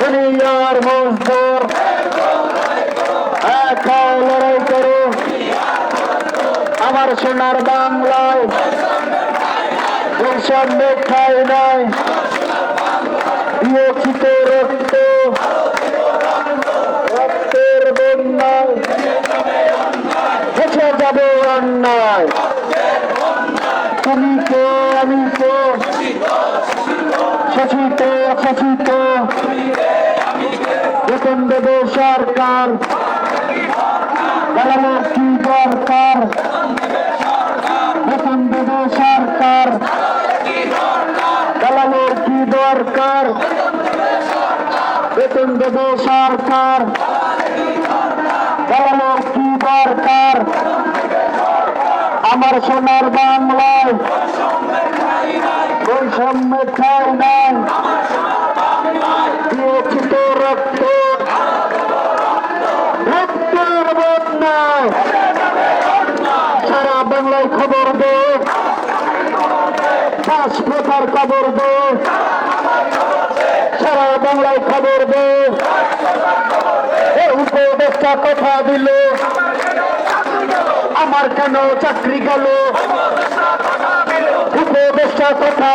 দুনিয়ার লড়াই করো আমার সোনার বাংলায় বৈষম্য খায় নাই বিয়োচিত রক্ত রক্তের বন্যায় হেসে যাবে অন্যায় আমি কে শোষিত অশোষিত বেতন দেবে সরকার। দালালের কি দরকার? বেতন দেবে সরকার। দালালের কি দরকার? বেতন দেবে সরকার। দালালের কি দরকার? আমার সোনার বাংলায়। বৈষম্য খাই নাই। রক্ত। রক্তের বন্যায়। সারা বাংলায় খবর দে। দাস প্রথার খবর দে। সারা বাংলায় খবর দে। এই উপদেশটা কথা দিল। আমার কেন চাকরি গেল? উপদেষ্টা কথা